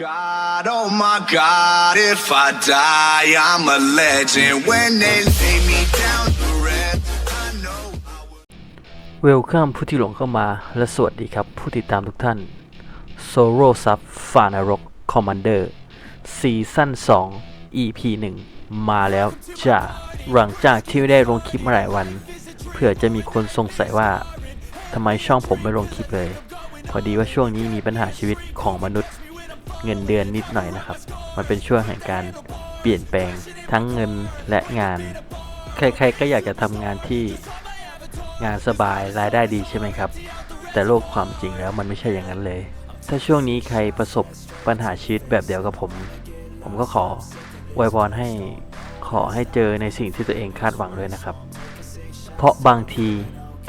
god, oh my god, if I die, I'm a legend. When they lay me down to rest, I know I will. เวลคัมผู้ที่หลงเข้ามาและสวัสดีครับ ผู้ติดตามทุกท่านโซโรซับฟานารกคอมมานเดอร์ซีซั่น2 EP 1 มาแล้วจ้าหลังจากที่ไม่ได้ลงคลิปมาหลายวัน เพื่อจะมีคนสงสัยว่าทำไมช่องผมไม่ลงคลิปเลย พอดีว่าช่วงนี้มีปัญหาชีวิตของมนุษย์ เงินเดือนนิดหน่อยนะครับ มันเป็นช่วงแห่งการเปลี่ยนแปลงทั้งเงินและงาน ใครๆก็อยากจะทำงานที่งานสบายรายได้ดีใช่ไหมครับ แต่โลกความจริงแล้วมันไม่ใช่อย่างนั้นเลย ถ้าช่วงนี้ใครประสบปัญหาชีวิตแบบเดียวกับผม ผมก็ขออวยพรให้ขอให้เจอในสิ่งที่ตัวเองคาดหวังด้วยนะครับ เพราะบางที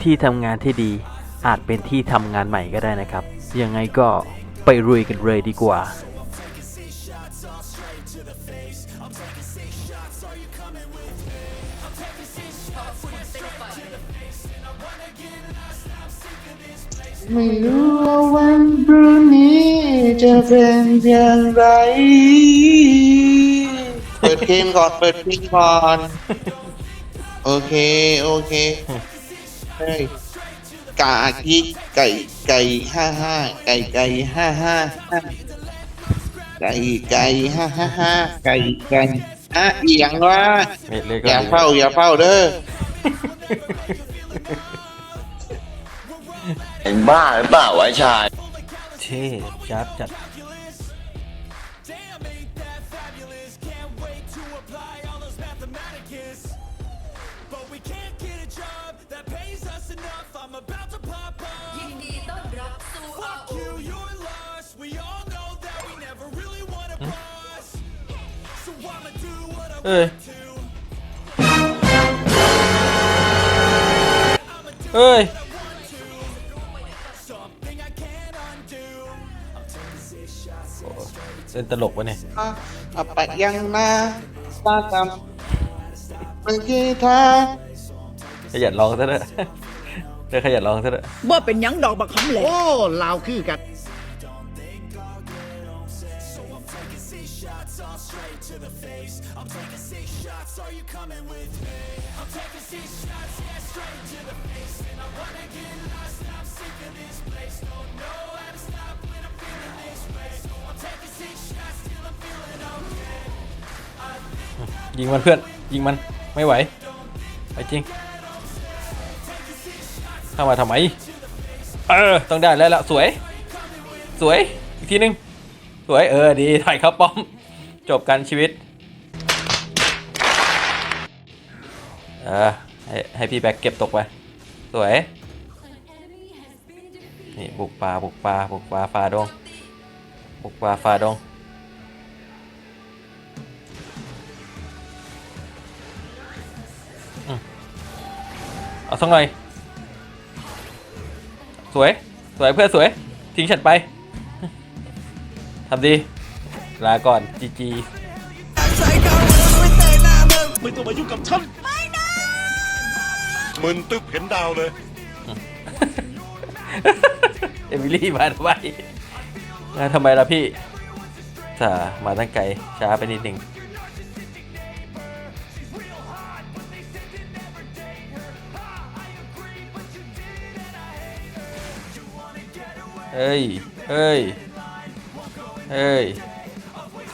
ที่ทำงานที่ดีอาจเป็นที่ทำงานใหม่ก็ได้นะครับ ยังไงก็ ไปรุยกันเลยดีกว่า ไม่รู้ว่าวันพรุ่งนี้จะเป็นอย่างไร เปิดเพลงก่อน เปิดเพลงก่อน โอเค โอเคเฮ้ย กากิไก่ไก่ห้าห้าไก่ไก่ห้าห้าไก่ไก่ห้าห้าห้าไก่ไก่อะเอียงวะอย่าเฝ้าอย่าเฝ้าเด้อไอ้บ้าหรือเปล่าวะไอ้ชาย เท่จัดจัด เอ้ยเอ้ยเล่นตลกวะเนี่ยอะปะยังนาตากรรมเมื่อกี้ท่าขยันร้องซะด้วยเธอขยันร้องซะด้วย บ่เป็นหยังดอกบักคำเหลวโอ้ลาวคือกัน ยิงมันเพื่อน ยิงมันไม่ไหวไปจริง เข้ามาทำไม เออ ต้องได้แล้วละสวย สวย อีกทีหนึง สวย เออ ดี ถ่ายเข้าป้อม จบกันชีวิต เออให้ให้พี่แบ็คเก็บตกไป สวย นี่บุกป่าบุกป่าบุกป่าฝ่าดง บุกป่าฝ่าดง เอาสักหน่อย สวย สวยเพื่อสวย ทิ้งฉันไป ทำดี ลาก่อนจีจี ไม่ต้องมายุ่งกับฉัน ม่นะมึนตึ๊บเห็นดาวเลย เอมิลี่มาทำไมมาทำไมล่ะพี่จ่ามาตั้งไกลช้าไปนิดหนึ่งเฮ้ยเฮ้ยเฮ้ย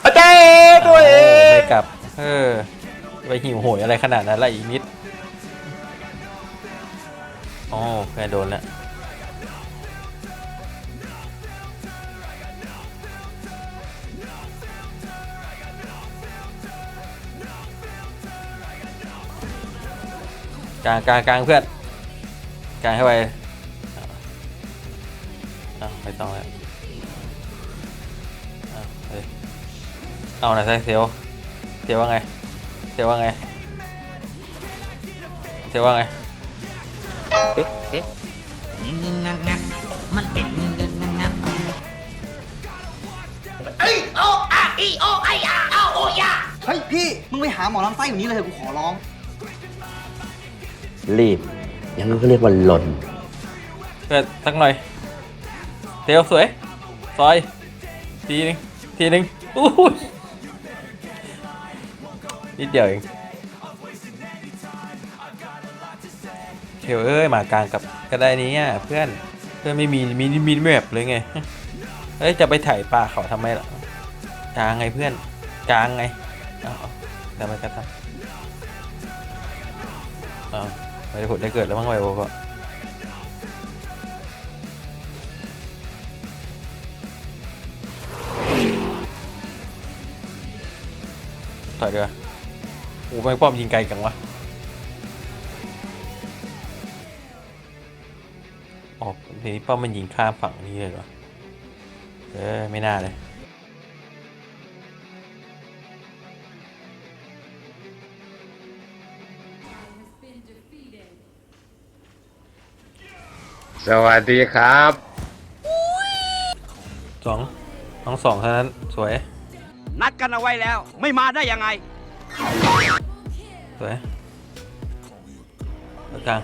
อาจารย์ตัวเอโอ้งไม่กลับ เออ ไปหิวโหยอะไรขนาดนั้นล่ะอีกนิด อ๋อแค่โดนแล้วกลางกลางกลางเพื่อนกลางเข้าไปอะไม่ต้องแล้วอะเฮ้ยเอาหน่อยสิเซลเซลว่าไงเซลว่าไงเซลว่าไง เฮ้ยพี่ มึงไปหาหมอลำไส้อยู่นี้เลยเถอะกูขอร้อง รีบย่างนั้นก็เรียกว่าหล่นเปิดสักหน่อย เทลสวย ซอย ทีนึง ทีนึงอู้หูนิดเดียวเอง เทลเอ้ยหมากลางกับก็ได้นี้เพื่อนเพื่อนไม่มีมีมีแมปเลยไงเฮ้ยจะไปถ่ายป่าเขาทำไมล่ะกลางไงเพื่อนกลางไงอาเอาทำไมก็ทำเอาไม่ได้ผลได้เกิดแล้วมั้งไวโอก็ถอยเดี๋ยโอ้แม่งป้อมยิงไกลจังวะ ทีนี้ป้อมมันยิงข้ามฝั่งนี้เลยเหรอ เออ ไม่น่าเลยสวัสดีครับสองทั้งสองเท่านั้นสวย นัดกันเอาไว้แล้ว ไม่มาได้ยังไง สวยตรงกลาง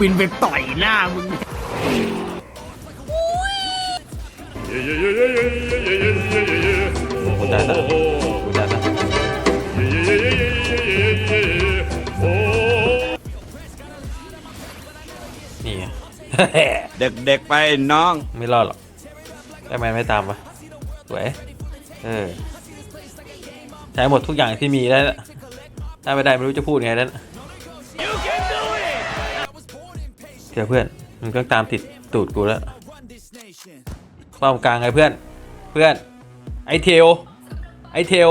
บินไปต่อยหน้ามึงกูได้ละกูได้ละนี่ไง เด็กๆไปน้อง ไม่รอดหรอกได้ไหมไม่ตามปะสวยเออใช้หมดทุกอย่างที่มีแล้วนะถ้าไม่ได้ไม่รู้จะพูดไงแล้ว เดี๋ยวเพื่อนมึงก็ตามติดตูดกูแล้วป้อมกลางไงเพื่อน เพื่อน ไอเทล ไอเทล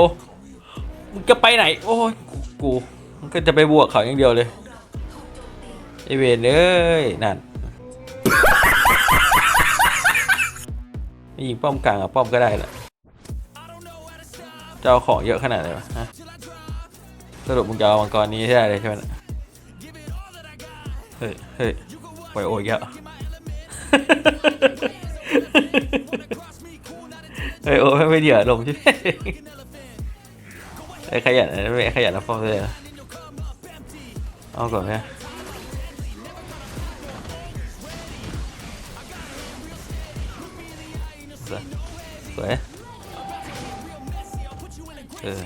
มึงจะไปไหน โอ้ยกูมันก็จะไปบวกเขาอย่างเดียวเลยไอเวนเอ้ยนั่นไม่ยิงป้อมกลางอะป้อมก็ได้แหละจะเอาของเยอะขนาดไหนวะสรุปมึงจะเอามังกรนี้ได้เลยใช่ไหมเฮ้ยเฮ้ย ปล่อยโอ้ยเยอะเฮ้ยโอ้ยไม่เดือดลงใช่ไหมไอ้ขยันนะไม่ขยันรับป้อมเลยนะเอาก่อนนะสวยสวยเออ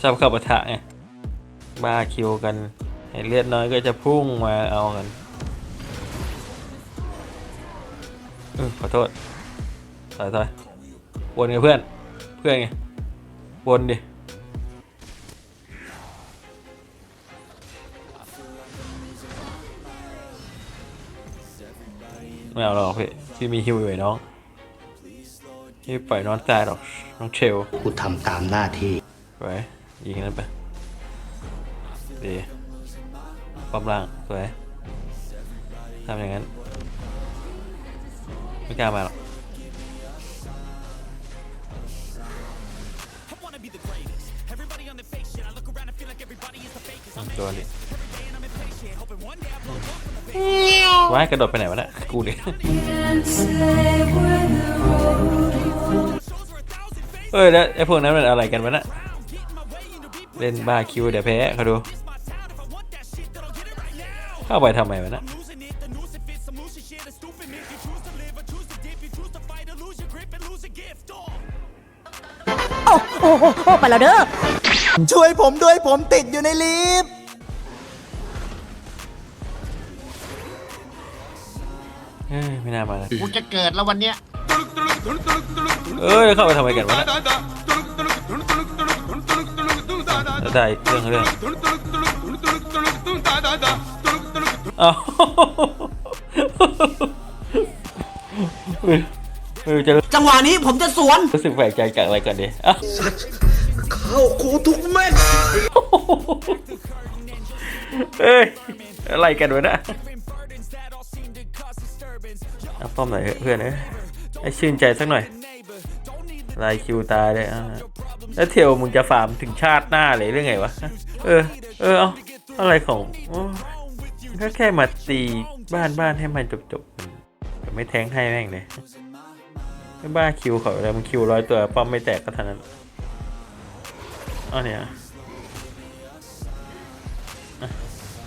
ชอบเข้าปะทะไงบ้าคิวกัน ไอ้เลือดน้อยก็จะพุ่งมาเอากันเออขอโทษถอยถอยวนไงเพื่อน เพื่อนไง วนดิ ไม่เอาหรอกพี่พี่มีฮิวอยู่ไอ้น้องพี่ปล่อยน้องตายหรอก น้องเชลกูทำตามหน้าที่สวยยิงนั้นไป ป้อมล่างสวยทำอย่างนั้น ไม่กล้ามาหรอกตัวนี้ว้ายกระโดดไปไหนวะเนี่ยกูเนี่ยเอ้ยแล้วไอ้พวกนั้นมันอะไรกันวะเนี่ยเล่นบ้าคิวเดี๋ยวแพ้เขาดู เข้าไปทำไมวะเนี่ยโอ้โอ้โอ้โอ้ไปแล้วเด้อ ช่วยผมด้วยผมติดอยู่ในลิฟต์เอ้ยไม่น่ามาเลยกูจะเกิดแล้ววันเนี้ยเอ้ยแล้วเข้าไปทำไมกันวะเนี่ยแล้วได้เรื่องเรื่อง อ้าเฮ้ยเฮ้ยจะจังหวะนี้ผมจะสวน รู้สึกแปลกใจจากอะไรก่อนดีอ้าวเข้าคูทุกเม็ดเอ้ย อะไรกันวะนะเอาป้อมหน่อยเถอะเพื่อนเอ้ยให้ชื่นใจสักหน่อย ลายคิวตายเลยอะแล้วเทลมึงจะฟาร์มถึงชาติหน้าเลยเรื่องไงวะ เออ เออ เอาอะไรของโอ้ ก็แค่มาตีบ้านบ้านให้มันจบจบๆมันไม่แทงให้แม่งเลยไม่บ้าคิวเขาแล้วมันคิวร้อยตัวป้อมไม่แตกก็ท่านั้นอ๋อเนี่ย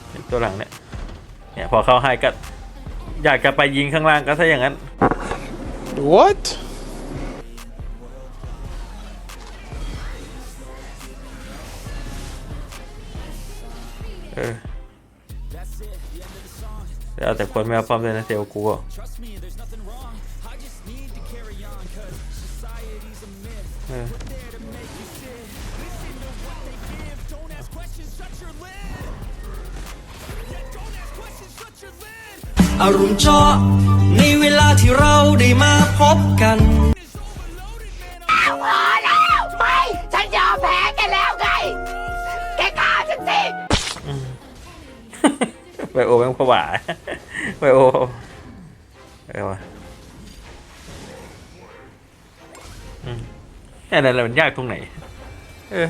เป็นตัวหลังเนี่ยเนี่ยพอเข้าให้ก็อยากจะไปยิงข้างล่างก็ซะอย่างนั้น What แล้วแต่คนไม่เอาป้อมเลยนะเซลลกูอะเอออารมณ์เจาะในเวลาที่เราได้มาพบกัน ไบโอแม่งผวาไบโอเออวะอืมแค่นั้นมันยากตรงไหน เออ